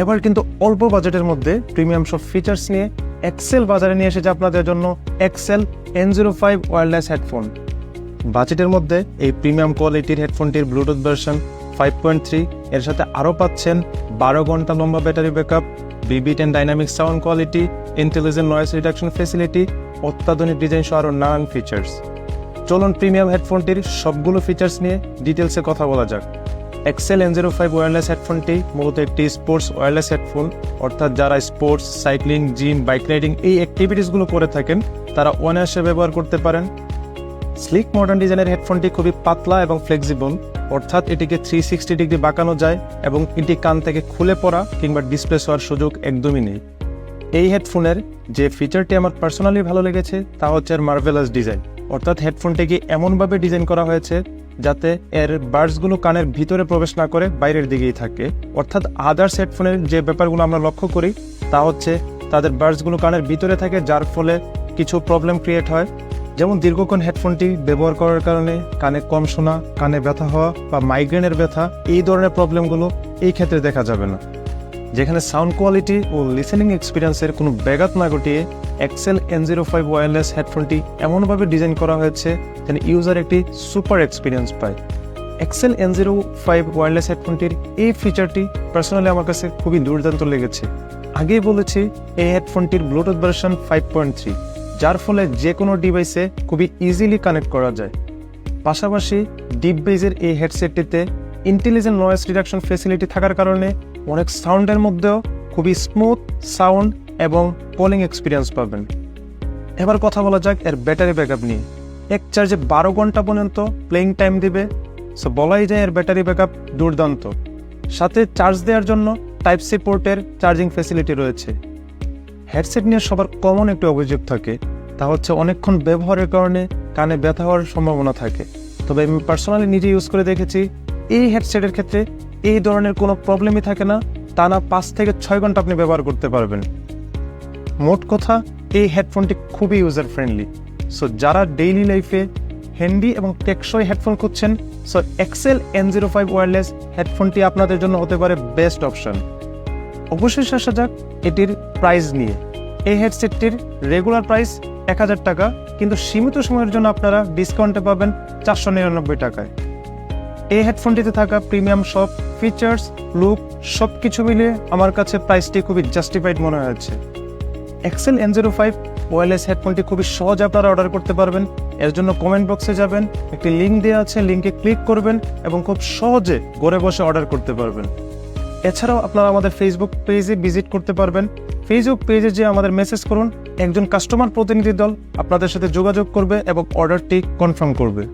এবার কিন্তু অল্প বাজেটের মধ্যে প্রিমিয়াম সব ফিচার্স নিয়ে এক্সেল বাজারে নিয়ে এসেছে আপনাদের জন্য Excel N zero five wireless headphone বাজেটের মধ্যে এই প্রিমিয়াম কোয়ালিটির হেডফোনটির Bluetooth version five point three এর সাথে আরও পাচ্ছেন বারো ঘণ্টা লম্বা battery backup BB ten dynamic sound quality intelligent noise reduction facility অত্যাধুনিক ডিজাইন সহ আরও নানান ফিচার্স চলুন প্রিমিয়াম হেডফোনটির সবগুলো ফিচার্স নিয়ে ডিটেলসে কথা বলা যাক। Excel N zero five wireless হেডফোনটি মূলত একটি স্পোর্টস ওয়্যারলেস হেডফোন অর্থাৎ যারা sports cycling gym bike riding এই অ্যাক্টিভিটিসগুলো করে থাকেন, তারা অনায়াসে ব্যবহার করতে পারেন। স্লিক মডার্ন ডিজাইনের হেডফোনটি খুবই পাতলা এবং ফ্লেক্সিবল অর্থাৎ এটিকে থ্রি সিক্সটি ডিগ্রি বাঁকানো যায় এবং এটি কান থেকে খুলে পড়া কিংবা ডিসপ্লে হওয়ার সুযোগ একদমই নেই। এই হেডফোনের যে ফিচারটি আমার পার্সোনালি ভালো লেগেছে, তা হচ্ছে মার্ভেলাস ডিজাইন অর্থাৎ হেডফোনটিকে এমনভাবে ডিজাইন করা হয়েছে যাতে এর বার্ডসগুলো কানের ভিতরে প্রবেশ না করে বাইরের দিকেই থাকে। অর্থাৎ আদার্স হেডফোনের যে ব্যাপারগুলো আমরা লক্ষ্য করি, তা হচ্ছে তাদের বার্ডসগুলো কানের ভিতরে থাকে, যার ফলে কিছু প্রবলেম ক্রিয়েট হয়। যেমন দীর্ঘক্ষণ হেডফোনটি ব্যবহার করার কারণে কানে কম শোনা, কানে ব্যথা হওয়া বা মাইগ্রেনের ব্যথা, এই ধরনের প্রবলেমগুলো এই ক্ষেত্রে দেখা যাবে না। যেখানে সাউন্ড কোয়ালিটি ও লিসেনিং এক্সপিরিয়েন্সের কোনো ব্যাঘাত না ঘটিয়ে Excel N zero five wireless হেডফোনটি এমনভাবে ডিজাইন করা হয়েছে যেন ইউজার একটি সুপার এক্সপিরিয়েন্স পায়। Excel N zero five wireless হেডফোনটির এই ফিচারটি পার্সোনালি আমার কাছে খুবই দুর্দান্ত লেগেছে। আগেই বলেছি, এই হেডফোনটির Bluetooth version five point three যার ফলে যে কোনো ডিভাইসে খুবই ইজিলি কানেক্ট করা যায়। পাশাপাশি ডিপ বেজের এই হেডসেটটিতে ইন্টেলিজেন্ট নয়েস রিডাকশন ফেসিলিটি থাকার কারণে অনেক সাউন্ডের মধ্যেও খুবই স্মুথ সাউন্ড এবং কলিং এক্সপিরিয়েন্স পাবেন। এবার কথা বলা যাক এর ব্যাটারি ব্যাকআপ নিয়ে। এক চার্জে বারো ঘণ্টা পর্যন্ত প্লেইং টাইম দিবে সো বলাই যায় এর ব্যাটারি ব্যাকআপ দুর্দান্ত। সাথে চার্জ দেওয়ার জন্য টাইপ সি পোর্টের চার্জিং ফেসিলিটি রয়েছে। হেডসেট নিয়ে সবার কমন একটি অভিযোগ থাকে, তা হচ্ছে অনেকক্ষণ ব্যবহারের কারণে কানে ব্যথা হওয়ার সম্ভাবনা থাকে। তবে আমি পার্সোনালি নিজে ইউজ করে দেখেছি, এই হেডসেটের ক্ষেত্রে এই ধরনের কোনো প্রবলেমই থাকে না। তা না পাঁচ থেকে ছয় ঘণ্টা আপনি ব্যবহার করতে পারবেন। মোট কথা, এই হেডফোনটি খুবই ইউজার ফ্রেন্ডলি সো যারা ডেইলি লাইফে হ্যান্ডি এবং টেকসই হেডফোন খুঁজছেন so Excel N zero five wireless হেডফোনটি আপনাদের জন্য হতে পারে বেস্ট অপশন অবশেষে আসা যাক এটির প্রাইস নিয়ে। এই হেডসেটটির রেগুলার প্রাইস এক হাজার টাকা, কিন্তু সীমিত সময়ের জন্য আপনারা ডিসকাউন্টে পাবেন চারশো নিরানব্বই টাকায়। এই হেডফোনটিতে থাকা প্রিমিয়াম সব ফিচার্স লুক সব কিছু মিলিয়ে আমার কাছে প্রাইসটি খুবই জাস্টিফাইড মনে হয়েছে। Excel N zero five wireless হেডফোনটি খুবই সহজ আপনারা অর্ডার করতে পারবেন। এর জন্য কমেন্ট বক্সে যাবেন, একটি লিঙ্ক দেওয়া আছে লিঙ্কে ক্লিক করবেন এবং খুব সহজে ঘরে বসে অর্ডার করতে পারবেন। এছাড়াও আপনারা আমাদের ফেসবুক পেজে ভিজিট করতে পারবেন। ফেসবুক পেজে যে আমাদের মেসেজ করুন, একজন কাস্টমার প্রতিনিধি দল আপনাদের সাথে যোগাযোগ করবে এবং অর্ডারটি কনফার্ম করবে।